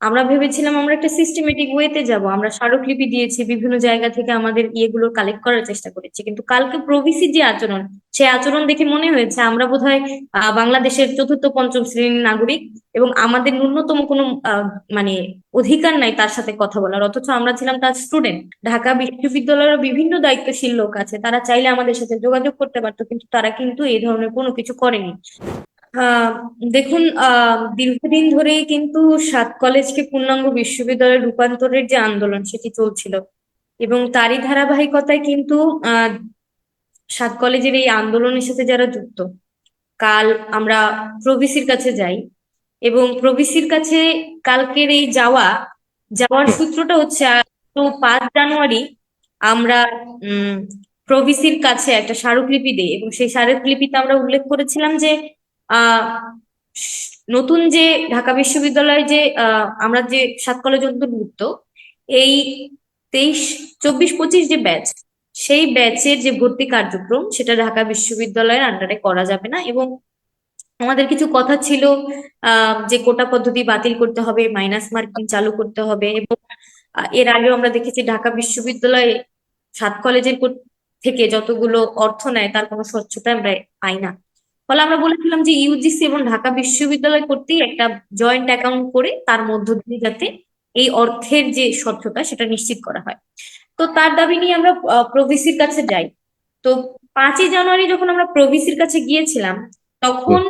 আমরা ভেবেছিলাম আমরা একটা সিস্টেমেটিক ওয়েতে যাব। আমরা স্মারকলিপি দিয়েছি, বিভিন্ন জায়গা থেকে আমাদের ইয়েগুলো কালেক্ট করার চেষ্টা করেছি। কিন্তু কালকে প্রভিসির যে আচরণ, সে আচরণ দেখে মনে হয়েছে আমরা বোধহয় বাংলাদেশের চতুর্থ, পঞ্চম শ্রেণির নাগরিক এবং আমাদের ন্যূনতম কোনো মানে অধিকার নাই তার সাথে কথা বলার। অথচ আমরা ছিলাম তার স্টুডেন্ট ঢাকা বিশ্ববিদ্যালয়ের বিভিন্ন দায়িত্বশীল লোক আছে। তারা চাইলে আমাদের সাথে যোগাযোগ করতে পারতো, কিন্তু তারা কিন্তু এই ধরনের কোনো কিছু করেনি। দেখুন দীর্ঘদিন ধরেই কিন্তু সাত কলেজকে পূর্ণাঙ্গ বিশ্ববিদ্যালয়ে রূপান্তরের যে আন্দোলন সেটি চলছিল এবং তারই ধারাবাহিকতায় কিন্তু সাত কলেজের এই আন্দোলনের সাথে যারা যুক্ত, কাল আমরা প্রভিসির কাছে যাই এবং প্রভিসির কাছে কালকের এই যাওয়া, যাওয়ার সূত্রটা হচ্ছে পাঁচ জানুয়ারি আমরা, উম প্রভিসির কাছে একটা স্মারকলিপি দিই এবং সেই স্মারকলিপিতে আমরা উল্লেখ করেছিলাম যে নতুন যে ঢাকা বিশ্ববিদ্যালয়ে যে আমরা যে সাত কলেজ অন্তর্ভুক্ত, এই তেইশ, চব্বিশ, পঁচিশ যে ব্যাচ সেই ব্যাচের যে ভর্তি কার্যক্রম, সেটা ঢাকা বিশ্ববিদ্যালয়ের আন্ডারে করা যাবে না এবং আমাদের কিছু কথা ছিল যে কোটা পদ্ধতি বাতিল করতে হবে মাইনাস মার্কিং চালু করতে হবে এবং এর আগেও আমরা দেখেছি ঢাকা বিশ্ববিদ্যালয়ে সাত কলেজের থেকে যতগুলো অর্থ নেয়, তার কোনো স্বচ্ছতা আমরা পাই না। ফলে আমরা বলেছিলাম যে ইউজিসি এবং ঢাকা বিশ্ববিদ্যালয় কর্তৃক একটা জয়েন্ট অ্যাকাউন্ট করে তার মধ্য দিয়ে যাতে এই অর্থের যে স্বচ্ছতা সেটা নিশ্চিত করা হয়। তো তার দাবি নিয়ে আমরা প্রভিসির কাছে যাই। তো পাঁচই জানুয়ারি যখন আমরা প্রভিসির কাছে গিয়েছিলাম তখন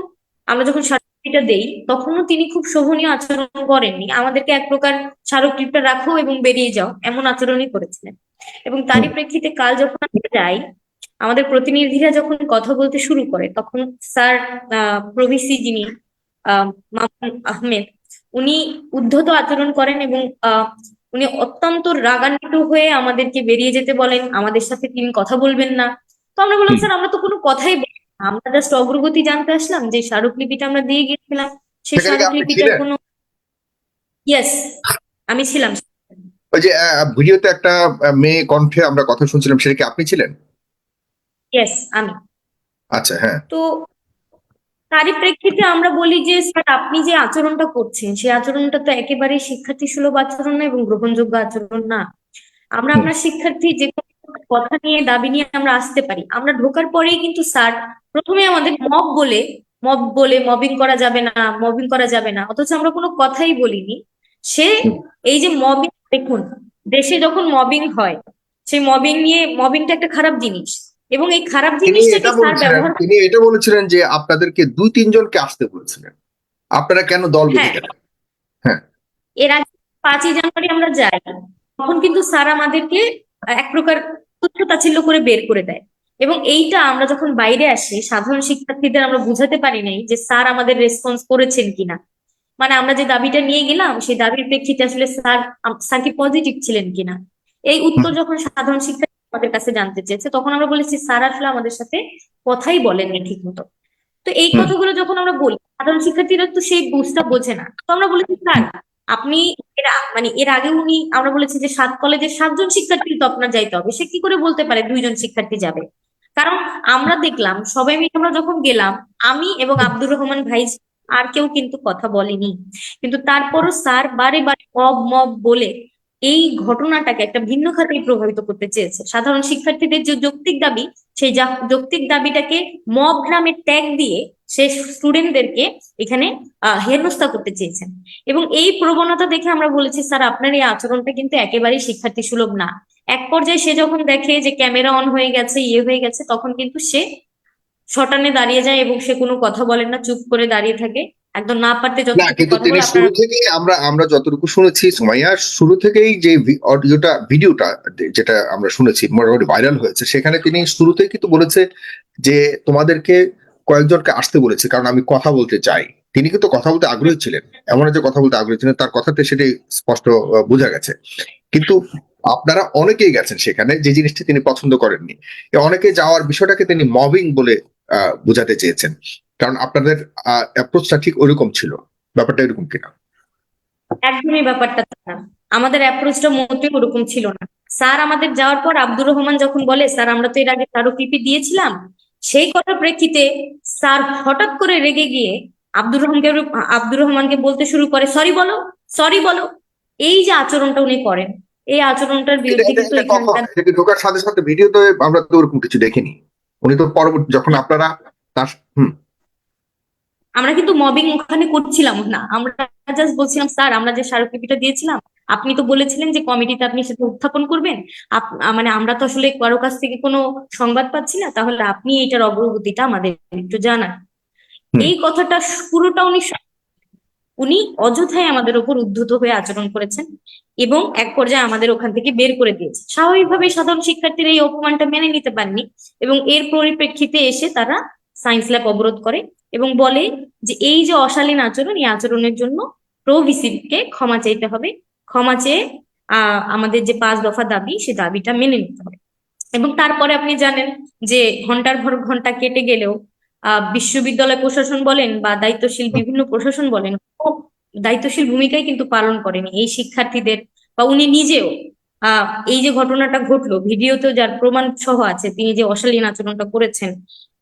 আমরা যখন স্মারকলিপিটা দেই তখনও তিনি খুব শোভনীয় আচরণ করেননি। আমাদেরকে এক প্রকার স্মারকলিপিটা রাখো এবং বেরিয়ে যাও এমন আচরণই করেছিলেন। এবং তারই প্রেক্ষিতে কাল যখন আমরা যাই আমাদের প্রতিনিধিরা যখন কথা বলতে শুরু করে তখন স্যার প্রভিসি যিনি মামুন আহমেদ উনি উদ্ধত আচরণ করেন এবং উনি অত্যন্ত রাগান্বিত হয়ে আমাদেরকে বেরিয়ে যেতে বলেন আমাদের সাথে তিনি কথা বলবেন না। তো আমরা বললাম স্যার আমরা তো কোনো কথাই বলি। আমরা জাস্ট অগ্রগতি জানতে আসলাম যে স্মারকলিপিটা আমরা দিয়ে গিয়েছিলাম। সেই স্মারকলিপিটার কোনো ইয়েস আমি ছিলাম। ওই যে ভিডিওতে একটা মেয়ে কণ্ঠে আমরা কথা শুনছিলাম সেটা কি আপনি ছিলেন? ইয়েস আমি। আচ্ছা হ্যাঁ। তো তারই প্রেক্ষিতে আমরা বলি যে স্যার আপনি যে আচরণটা করছেন সেই আচরণটা তো একেবারেই শিক্ষার্থী সুলভ আচরণ না এবং গ্রহণযোগ্য আচরণ না। আমরা। আপনার শিক্ষার্থী যে কথা নিয়ে দাবি নিয়ে আমরা আসতে পারি। আমরা ঢোকার পরেই কিন্তু স্যার প্রথমে আমাদের মব বলে মব বলে মবিং করা যাবে না মবিং করা যাবে না। অথচ আমরা কোনো কথাই বলিনি। সে এই যে মবিং দেখুন দেশে যখন মবিং হয় সেই মবিং নিয়ে মবিংটা একটা খারাপ জিনিস। এবং এই খারাপ জিনিসটাকে স্যার ব্যবহার তিনি এটা বলেছিলেন যে আপনাদেরকে দুই তিনজনকে আসতে বলেছিলেন। আপনারা কেন দল বেঁধে হ্যাঁ। এর আগে পাঁচই জানুয়ারি আমরা যাই তখন কিন্তু স্যার আমাদেরকে এক প্রকার তুচ্ছ তাচ্ছিল্য করে বের করে দেয়। এবং এইটা আমরা যখন বাইরে আসি সাধারণ শিক্ষার্থীদের আমরা বুঝাতে পারি নাই যে স্যার আমাদের রেসপন্স করেছেন কিনা। মানে আমরা যে দাবিটা নিয়ে গেলাম সেই দাবির প্রেক্ষিতে আসলে স্যার স্যার কি পজিটিভ ছিলেন কিনা? এই উত্তর যখন সাধারণ শিক্ষার্থী আমাদের কাছে জানতে চেয়েছে। তখন আমরা বলেছি স্যার আসলে আমাদের সাথে কথাই বলেননি ঠিক মতো তো এই কথাগুলো যখন আমরা বলি সাধারণ শিক্ষার্থীরা তো সেই বুঝটা বোঝে না। তো আমরা বলেছি স্যার আপনি এরা মানে এর আগে উনি আমরা বলেছি যে সাত কলেজের সাতজন শিক্ষার্থী তো আপনার যাইতে হবে। সে কি করে বলতে পারে দুইজন শিক্ষার্থী যাবে? কারণ আমরা দেখলাম সবাই মিলে আমরা যখন গেলাম আমি এবং আব্দুর রহমান ভাই আর কেউ কিন্তু কথা বলেনি। কিন্তু তারপরও স্যার বারে বারে মব মব বলে এই ঘটনাটাকে একটা ভিন্ন খাতে প্রভাবিত করতে চেয়েছে। সাধারণ শিক্ষার্থীদের যে যৌক্তিক দাবি, সেই যৌক্তিক দাবিটাকে মব নামের ট্যাগ দিয়ে সে স্টুডেন্টদেরকে এখানে হেনস্থা করতে চেয়েছেন। এবং এই প্রবণতা দেখে আমরা বলেছি, স্যার, আপনার এই আচরণটা কিন্তু একেবারেই শিক্ষার্থী সুলভ না। এক পর্যায়ে সে যখন দেখে যে ক্যামেরা অন হয়ে গেছে ইয়ে হয়ে গেছে, তখন কিন্তু সে শটানে দাঁড়িয়ে যায় এবং সে কোনো কথা বলেন না, চুপ করে দাঁড়িয়ে থাকে। একদম না পারতে না কিন্তু তিনি শুরু থেকেই আমরা আমরা যতটুকু শুনেছি সুমাইয়া শুরু থেকেই যে অডিওটা ভিডিওটা যেটা আমরা শুনেছি মোটামুটি ভাইরাল হয়েছে সেখানে তিনি শুরুতেই কিন্তু বলেছে যে তোমাদেরকে কয়েকজনকে আসতে বলেছে কারণ আমি কথা বলতে চাই। তিনি কিন্তু কথা বলতে আগ্রহী ছিলেন। এমন যে কথা বলতে আগ্রহী ছিলেন তার কথাতে সেটাই স্পষ্ট বোঝা গেছে। কিন্তু আপনারা অনেকেই গেছেন সেখানে যে জিনিসটি তিনি পছন্দ করেননি। অনেকে যাওয়ার বিষয়টাকে তিনি মবিং বলে আহ, বোঝাতে চেয়েছেন। কারণ আপনাদের অ্যাপ্রোচটা ঠিক ওইরকম ছিল। ব্যাপারটা এরকম কিনা? একদমই ব্যাপারটা তা আমাদের অ্যাপ্রোচটা মোটেও ওরকম ছিল না। স্যার আমাদের যাওয়ার পর আব্দুর রহমান যখন বলে স্যার আমরা তো এর আগে স্মারকলিপি দিয়েছিলাম। সেই কথার প্রেক্ষিতে স্যার হঠাৎ করে রেগে গিয়ে আব্দুর রহমানকে আব্দুর রহমানকে বলতে শুরু করে সরি বলো সরি বলো। এই যে আচরণটা উনি করেন এই আচরণটার বিরুদ্ধে কিন্তু ঢোকার সাথে সাথে ভিডিওতে আমরা তো ওরকম কিছু দেখিনি। উনি তো পরবর্তী যখন আপনারা তার হুম। আমরা কিন্তু মবিং ওখানে করছিলাম না। আমরা জাস্ট বলছিলাম স্যার আমরা যে স্মারকলিপিটা দিয়েছিলাম আপনি তো বলেছিলেন যে কমিটিতে আপনি সেটা উত্থাপন করবেন। মানে আমরা তো আসলে কারও কাছ থেকে কোনো সংবাদ পাচ্ছি না তাহলে আপনি এটার অগ্রগতিটা আমাদের একটু জানান। এই কথাটা পুরোটা উনি উনি অযথায় আমাদের ওপর উদ্ধত হয়ে আচরণ করেছেন এবং এক পর্যায়ে আমাদের ওখান থেকে বের করে দিয়েছে। স্বাভাবিকভাবে সাধারণ শিক্ষার্থীরা এই অপমানটা মেনে নিতে পারেনি এবং এর পরিপ্রেক্ষিতে এসে তারা সায়েন্স ল্যাব অবরোধ করে এবং বলে যে এই যে অশালীন আচরণ, এই আচরণের জন্য প্রো কে ক্ষমা চাইতে হবে। ক্ষমা চেয়ে আমাদের যে পাঁচ দফা দাবি, সে দাবিটা মেনে নিতে হবে। এবং তারপরে আপনি জানেন যে ঘণ্টার ভর ঘণ্টা কেটে গেলেও বিশ্ববিদ্যালয় প্রশাসন বলেন বা দায়িত্বশীল বিভিন্ন প্রশাসন বলেন দায়িত্বশীল ভূমিকাই কিন্তু পালন করেনি। এই শিক্ষার্থীদের বা উনি নিজেও এই যে ঘটনাটা ঘটলো, ভিডিওতেও যার প্রমাণ সহ আছে, তিনি যে অশালীন আচরণটা করেছেন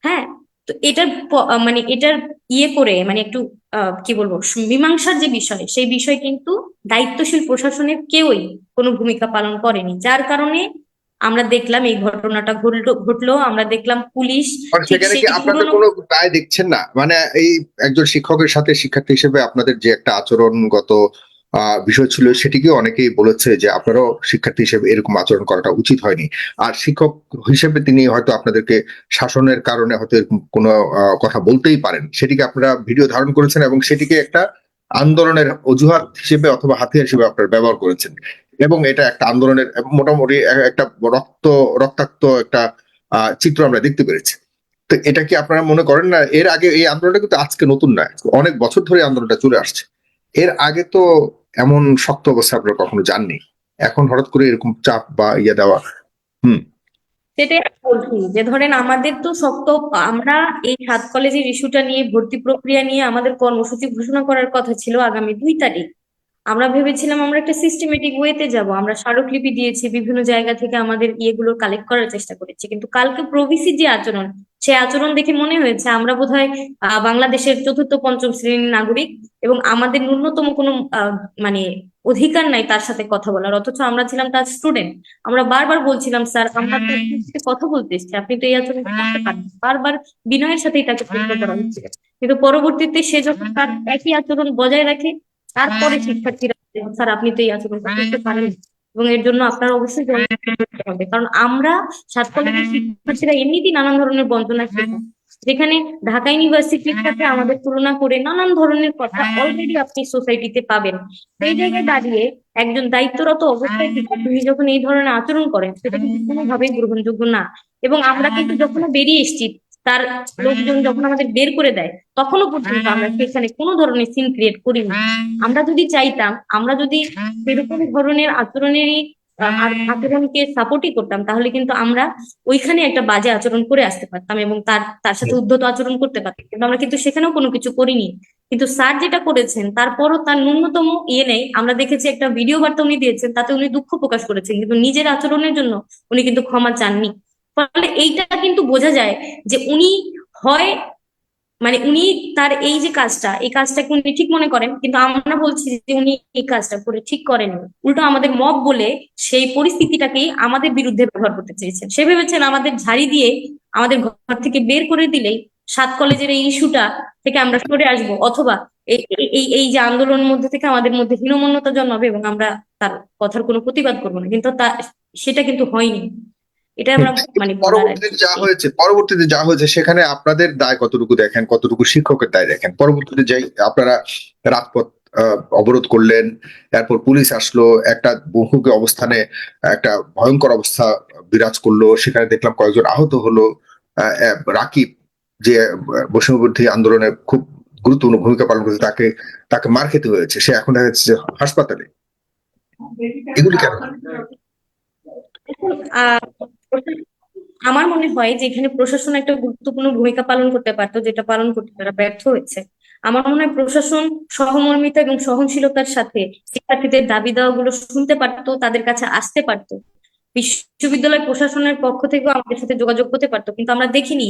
হ্যাঁ তো এটার মানে এটার ইয়ে করে মানে একটু কি বলব মীমাংসার যে বিষয় সেই বিষয় কিন্তু দায়িত্বশীল প্রশাসনের কেউই কোনো ভূমিকা পালন করেনি। যার কারণে আমরা দেখলাম এই ঘটনাটা ঘটলো ঘটলো আমরা দেখলাম পুলিশ ঠিক সেখানে কি আপনাদের কোনো দায় দেখছেন না? মানে এই একজন শিক্ষকের সাথে শিক্ষার্থী হিসেবে আপনাদের যে একটা আচরণগত বিষয় ছিল সেটিকে অনেকেই বলেছে যে আপনারাও শিক্ষার্থী হিসেবে এরকম আচরণ করাটা উচিত হয়নি। আর শিক্ষক হিসেবে তিনি হয়তো আপনাদেরকে শাসনের কারণে হয়তো এরকম কোনো কথা বলতেই পারেন। সেটিকে আপনারা ভিডিও ধারণ করেছেন এবং সেটিকে একটা আন্দোলনের অজুহাত হিসেবে অথবা হাতিয়ার হিসেবে আপনারা ব্যবহার করেছেন। এবং এটা একটা আন্দোলনের মোটামুটি একটা রক্ত, রক্তাক্ত একটা চিত্র আমরা দেখতে পেরেছি। তো এটা কি আপনারা মনে করেন না? এর আগে এই আন্দোলনটা কিন্তু আজকে নতুন না অনেক বছর ধরে আন্দোলনটা চলে আসছে। এর আগে তো এমন শক্ত অবস্থা আপনারা কখনো জাননি এখন হঠাৎ করে এরকম চাপ বা ইয়ে দেওয়া সেটাই বলছি যে ধরেন আমাদের তো শক্ত, আমরা এই সাত কলেজের ইস্যুটা নিয়ে ভর্তি প্রক্রিয়া নিয়ে আমাদের কর্মসূচি ঘোষণা করার কথা ছিল আগামী দুই তারিখ। আমরা ভেবেছিলাম আমরা একটা সিস্টেমেটিক ওয়েতে যাব। আমরা স্মারকলিপি দিয়েছি, বিভিন্ন জায়গা থেকে আমাদের ইয়েগুলো কালেক্ট করার চেষ্টা করেছি। কিন্তু কালকে প্রভিসির যে আচরণ সে আচরণ দেখে মনে হয়েছে আমরা বোধহয় বাংলাদেশের চতুর্থ পঞ্চম শ্রেণির নাগরিক এবং আমাদের ন্যূনতম কোনো মানে অধিকার নাই তার সাথে কথা বলার। অথচ আমরা ছিলাম তার স্টুডেন্ট আমরা বারবার বলছিলাম স্যার আমরা তো সাথে কথা বলতে এসেছি। আপনি তো এই আচরণ করতে পারেন বারবার বিনয়ের সাথেই তাকে প্রশ্ন করা হচ্ছে। কিন্তু পরবর্তীতে সে যখন তার একই আচরণ বজায় রাখে তারপরে শিক্ষার্থীরা স্যার আপনি তো এই আচরণ করতে পারেন। এবং এর জন্য আপনার অবশ্যই জবাব দিতে হবে। কারণ আমরা সাত কলেজের শিক্ষার্থীরা এমনিতেই নানান ধরনের বঞ্চনা খেতাম যেখানে ঢাকা ইউনিভার্সিটির সাথে আমাদের তুলনা করে নানান ধরনের কথা অলরেডি আপনি সোসাইটিতে পাবেন। সেই জায়গায় দাঁড়িয়ে একজন দায়িত্বরত অবস্থায় তিনি যখন এই ধরনের আচরণ করেন সেটা কিন্তু কোনোভাবেই গ্রহণযোগ্য না। এবং আমরা কিন্তু যখন বেরিয়ে এসেছি তার লোকজন যখন আমাদের বের করে দেয় তখনও পর্যন্ত আমরা সেখানে কোনো ধরনের সিন ক্রিয়েট করিনি। আমরা যদি চাইতাম আমরা যদি সেরকম ধরনের আচরণেরই আচরণকে সাপোর্টই করতাম তাহলে কিন্তু আমরা ওইখানে একটা বাজে আচরণ করে আসতে পারতাম এবং তার তার সাথে উদ্ধত আচরণ করতে পারতাম। কিন্তু আমরা কিন্তু সেখানেও কোনো কিছু করিনি। কিন্তু স্যার যেটা করেছেন তারপরও তার ন্যূনতম ইয়ে নেই। আমরা দেখেছি একটা ভিডিও বার্তা উনি দিয়েছেন তাতে উনি দুঃখ প্রকাশ করেছেন। কিন্তু নিজের আচরণের জন্য উনি কিন্তু ক্ষমা চাননি। ফলে এইটা কিন্তু বোঝা যায় যে উনি হয় মানে উনি তার এই যে কাজটা, এই কাজটাকে উনি ঠিক মনে করেন, কিন্তু আমরা বলছি যে উনি এই কাজটা করে ঠিক করেননি উল্টো আমাদের মব বলে সেই পরিস্থিতিটাকেই আমাদের বিরুদ্ধে ব্যবহার করতে চেয়েছেন। সে ভেবেছেন আমাদের ঝাড়ি দিয়ে আমাদের ঘর থেকে বের করে দিলেই সাত কলেজের এই ইস্যুটা থেকে আমরা সরে আসব, অথবা এই, এই- যে আন্দোলনের মধ্যে থেকে আমাদের মধ্যে হীনমন্যতা জন্মাবে এবং আমরা তার কথার কোনো প্রতিবাদ করব না। কিন্তু তা, সেটা কিন্তু হয়নি। এটা আমরা মানে পরবর্তীতে যা হয়েছে পরবর্তীতে যা হয়েছে সেখানে আপনাদের দায় কতটুকু দেখেন কতটুকু শিক্ষকের দায় দেখেন? পরবর্তীতে যাই আপনারা রাজপথ অবরোধ করলেন এরপর পুলিশ আসলো একটা বহুকে অবস্থানে একটা ভয়ঙ্কর অবস্থা বিরাজ করল সেখানে দেখলাম কয়েকজন আহত হলো রাকিব যে বৈষম্যবিরোধী আন্দোলনে খুব গুরুত্বপূর্ণ ভূমিকা পালন করেছে তাকে তাকে মার খেতে হয়েছে সে এখন দেখা যাচ্ছে হাসপাতালে। এগুলি কেন? আমার মনে হয় যে এখানে প্রশাসন একটা গুরুত্বপূর্ণ ভূমিকা পালন করতে পারতো, যেটা পালন করতে তারা ব্যর্থ হয়েছে। আমার মনে হয় প্রশাসন সহমর্মিতা এবং সহনশীলতার সাথে শিক্ষার্থীদের দাবি দাওয়া গুলো শুনতে পারতো, তাদের কাছে আসতে পারতো। বিশ্ববিদ্যালয় প্রশাসনের পক্ষ থেকেও আমাদের সাথে যোগাযোগ করতে পারতো, কিন্তু আমরা দেখিনি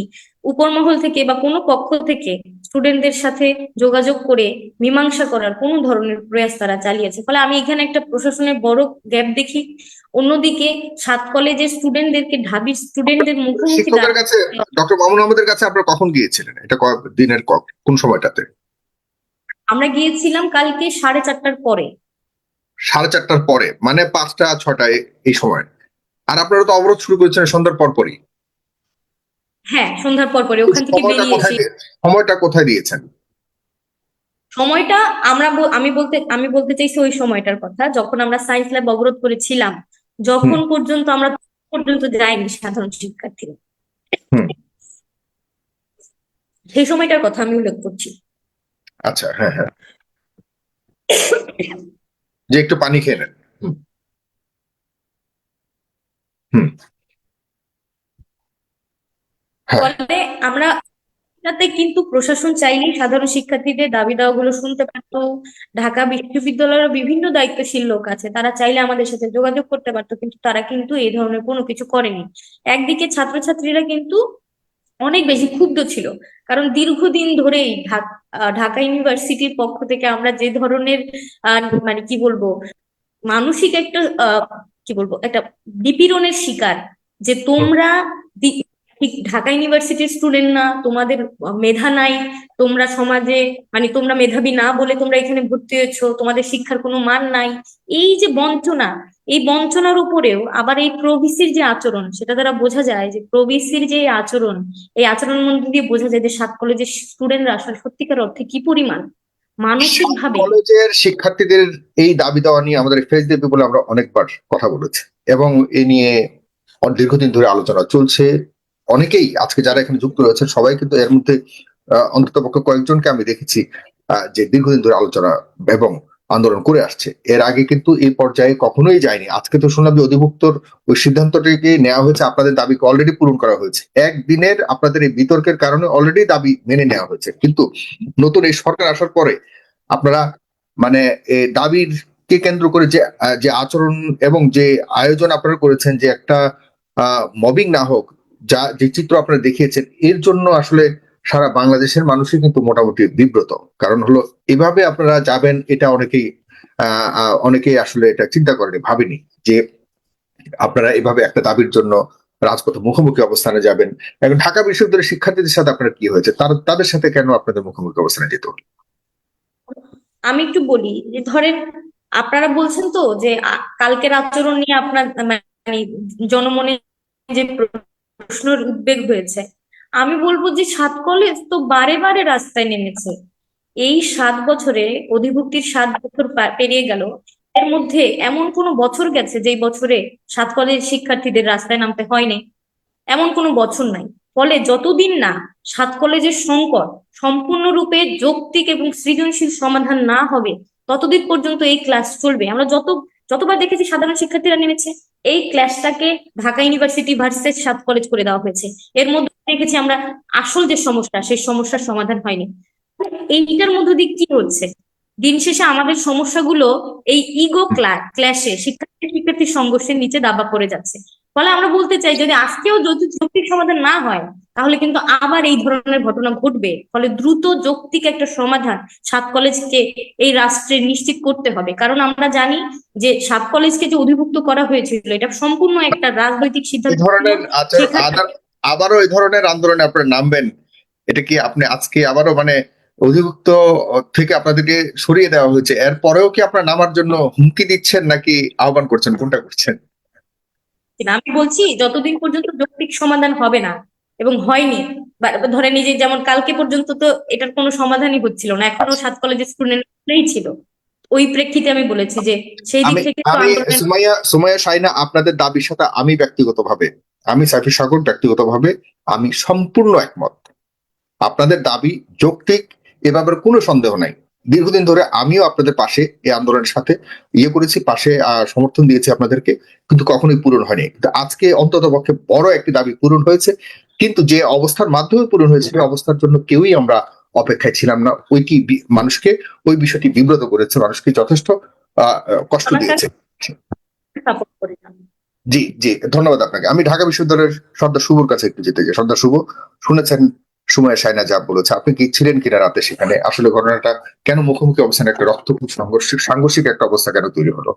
উপর মহল থেকে বা কোনো পক্ষ থেকে স্টুডেন্টদের সাথে যোগাযোগ করে মীমাংসা করার কোনো ধরনের প্রয়াস তারা চালিয়েছে। ফলে আমি এখানে একটা প্রশাসনের বড় গ্যাপ দেখি। অন্যদিকে সাত কলেজের স্টুডেন্টদেরকে ঢাবির স্টুডেন্টদের মুখোমুখি কাছে ডক্টর মামুন আহমেদের কাছে আপনারা কখন গিয়েছিলেন? এটা দিনের কোন সময়টাতে? আমরা গিয়েছিলাম কালকে সাড়ে চারটার পরে। সাড়ে চারটার পরে মানে পাঁচটা ছটায় এই সময়। আর আপনারা তো অবরোধ শুরু করেছেন সন্ধ্যার পর পরই হ্যাঁ সন্ধ্যার পর পরে ওখান থেকে বেরিয়ে এসে সময়টা কোথায় দিয়েছেন? সময়টা আমরা আমি বলতে আমি বলতে চাইছি ওই সময়টার কথা যখন আমরা সায়েন্স ল্যাব অবরোধ করেছিলাম যখন পর্যন্ত আমরা পর্যন্ত যাইনি সাধারণ শিক্ষার্থীরা। হুম। সেই সময়টার কথা আমি উল্লেখ করছি। আচ্ছা হ্যাঁ হ্যাঁ। যে একটু পানি খেয়ে নেন। হুম। ফলে আমরা এটাতে কিন্তু প্রশাসন চাইলেই সাধারণ শিক্ষার্থীদের দাবি দাওয়াগুলো শুনতে পারতো। ঢাকা বিশ্ববিদ্যালয়ের বিভিন্ন দায়িত্বশীল লোক আছে, তারা চাইলে আমাদের সাথে যোগাযোগ করতে পারতো, কিন্তু তারা কিন্তু এই ধরনের কোনো কিছু করেনি। একদিকে ছাত্রছাত্রীরা কিন্তু অনেক বেশি ক্ষুব্ধ ছিল, কারণ দীর্ঘদিন ধরেই ঢাক- ইউনিভার্সিটির পক্ষ থেকে আমরা যে ধরনের মানে কি বলব, মানসিক একটা কি বলব, একটা বিপীড়নের শিকার যে তোমরা ঠিক ঢাকা ইউনিভার্সিটির স্টুডেন্ট না তোমাদের মেধা নাই তোমরা সমাজে মানে তোমরা মেধাবী না বলে তোমরা এখানে ভর্তি হয়েছো তোমাদের শিক্ষার কোনো মান নাই। এই যে বঞ্চনা এই বঞ্চনার উপরেও আবার এই প্রভিসির যে আচরণ সেটা দ্বারা বোঝা যায় যে প্রভিসির যে আচরণ এই আচরণের মধ্যে দিয়ে বোঝা যায় যে সাত কলেজের স্টুডেন্টরা আসলে সত্যিকার অর্থে কি পরিমাণ? মানসিক ভাবে। কলেজের শিক্ষার্থীদের এই দাবি দেওয়া নিয়ে আমাদের ফেস দেবে বলে আমরা অনেকবার কথা বলেছি। এবং এ নিয়ে দীর্ঘদিন ধরে আলোচনা চলছে। অনেকেই আজকে যারা এখানে যুক্ত রয়েছেন, সবাই কিন্তু এর মধ্যে অন্তত পক্ষে কয়েকজনকে আমি দেখেছি যে দীর্ঘদিন ধরে আলোচনা এবং আন্দোলন করে আসছে। এর আগে কিন্তু এই পর্যায়ে কখনোই যায়নি। আজকে তো শুনলাম যে অধিভুক্তর ওই সিদ্ধান্তটিকে নেওয়া হয়েছে, আপনাদের দাবিকে অলরেডি পূরণ করা হয়েছে? একদিনের আপনাদের এই বিতর্কের কারণে অলরেডি দাবি মেনে নেওয়া হয়েছে। কিন্তু নতুন এই সরকার আসার পরে আপনারা মানে দাবির কে কেন্দ্র করে যে যে আচরণ এবং যে আয়োজন আপনারা করেছেন, যে একটা মবিং না হোক যা, যে চিত্র আপনারা দেখিয়েছেন, এর জন্য আসলে সারা বাংলাদেশের মানুষই কিন্তু মোটামুটি বিব্রত। কারণ হলো, এভাবে আপনারা যাবেন, এটা অনেকেই অনেকেই আসলে এটা চিন্তা করেনি, ভাবেনি যে আপনারা এভাবে একটা দাবির জন্য রাজপথে মুখোমুখি অবস্থানে যাবেন। এখন ঢাকা বিশ্ববিদ্যালয়ের শিক্ষার্থীদের সাথে আপনার কি হয়েছে? তার, তাদের সাথে কেন আপনাদের মুখোমুখি অবস্থানে যেতে? আমি একটু বলি যে, ধরেন আপনারা বলছেন তো যে কালকের আচরণ নিয়ে আপনার মানে জনমনে যে প্রশ্নের উদ্বেগ হয়েছে। আমি বলব যে সাত কলেজ তো বারে বারে রাস্তায় নেমেছে। এই সাত বছরে অধিভুক্তির সাত বছর পেরিয়ে গেল। এর মধ্যে এমন কোনো বছর গেছে যেই বছরে সাত কলেজ শিক্ষার্থীদের রাস্তায় নামতে হয়নি? এমন কোনো বছর নাই। ফলে যতদিন না সাত কলেজের সংকট সম্পূর্ণরূপে যৌক্তিক এবং সৃজনশীল সমাধান না হবে, ততদিন পর্যন্ত এই ক্লাস চলবে। আমরা যত, যতবার দেখেছি সাধারণ শিক্ষার্থীরা নেমেছে। এই ক্লাসটাকে ঢাকা ইউনিভার্সিটি ভার্সেস সাত কলেজ করে দেওয়া হয়েছে। এর মধ্যে দেখেছি আমরা আসল যে সমস্যা, সেই সমস্যার সমাধান হয়নি। এইটার মধ্য দিয়ে কি হচ্ছে? দিন শেষে আমাদের সমস্যাগুলো এই ইগো ক্লাস ক্ল্যাশে শিক্ষার্থী শিক্ষার্থীর সংঘর্ষের নিচে দাবা পড়ে যাচ্ছে। ফলে আমরা বলতে চাই যদি আজকেও যৌক্তিক যৌক্তিক সমাধান না হয় তাহলে কিন্তু আবার এই ধরনের ঘটনা ঘটবে। ফলে দ্রুত যৌক্তিক একটা সমাধান সাত কলেজকে এই রাষ্ট্রে নিশ্চিত করতে হবে। কারণ আমরা জানি যে সাত কলেজকে যে অধিভুক্ত করা হয়েছিল এটা সম্পূর্ণ একটা রাজনৈতিক সিদ্ধান্ত ধরনের আদার- আবারও এই ধরনের আন্দোলনে আপনারা নামবেন। এটা কি আপনি আজকে আবারও মানে অধিভুক্ত থেকে আপনাদেরকে সরিয়ে দেওয়া হয়েছে? এরপরেও কি আপনারা নামার জন্য হুমকি দিচ্ছেন নাকি আহ্বান করছেন? কোনটা করছেন? আমি বলছি যতদিন পর্যন্ত যৌক্তিক সমাধান হবে না এবং হয়নি এই যে যেমন কালকে পর্যন্ত তো এটার কোনো সমাধানই হচ্ছিল না এখনও সাত কলেজের স্টুডেন্টই ছিল। ওই প্রেক্ষিতে আমি বলেছি যে সেই দিক থেকে সুমাইয়া সুমাইয়া শাইনা আপনাদের দাবির সাথে আমি ব্যক্তিগতভাবে আমি সাইফি সাগর ব্যক্তিগতভাবে আমি সম্পূর্ণ একমত। আপনাদের দাবি যৌক্তিক এ ব্যাপারে কোনো সন্দেহ নাই। দীর্ঘদিন ধরে আমিও আপনাদের পাশে এই আন্দোলনের সাথে ইয়ে করেছি পাশে সমর্থন দিয়েছি আপনাদেরকে কিন্তু কখনোই পূরণ হয়নি। কিন্তু আজকে অন্তত পক্ষে বড় একটি দাবি পূরণ হয়েছে কিন্তু যে অবস্থার মাধ্যমে পূরণ হয়েছে সেই অবস্থার জন্য কেউই আমরা অপেক্ষায় ছিলাম না। ওইটি মানুষকে ওই বিষয়টি বিব্রত করেছে মানুষকে যথেষ্ট কষ্ট দিয়েছে। জি জি ধন্যবাদ আপনাকে। আমি ঢাকা বিশ্ববিদ্যালয়ের সর্দার শুভর কাছে একটু যেতে চাই। সর্দার শুভ শুনেছেন সময় সাইনা যা বলেছে। আপনি কি ছিলেন কিনা রাতে সেখানে? আসলে ঘটনাটা কেন মুখোমুখি অবস্থানে একটা রক্তপুত সংঘর্ষিক সাংঘর্ষিক একটা অবস্থা কেন তৈরি হলো?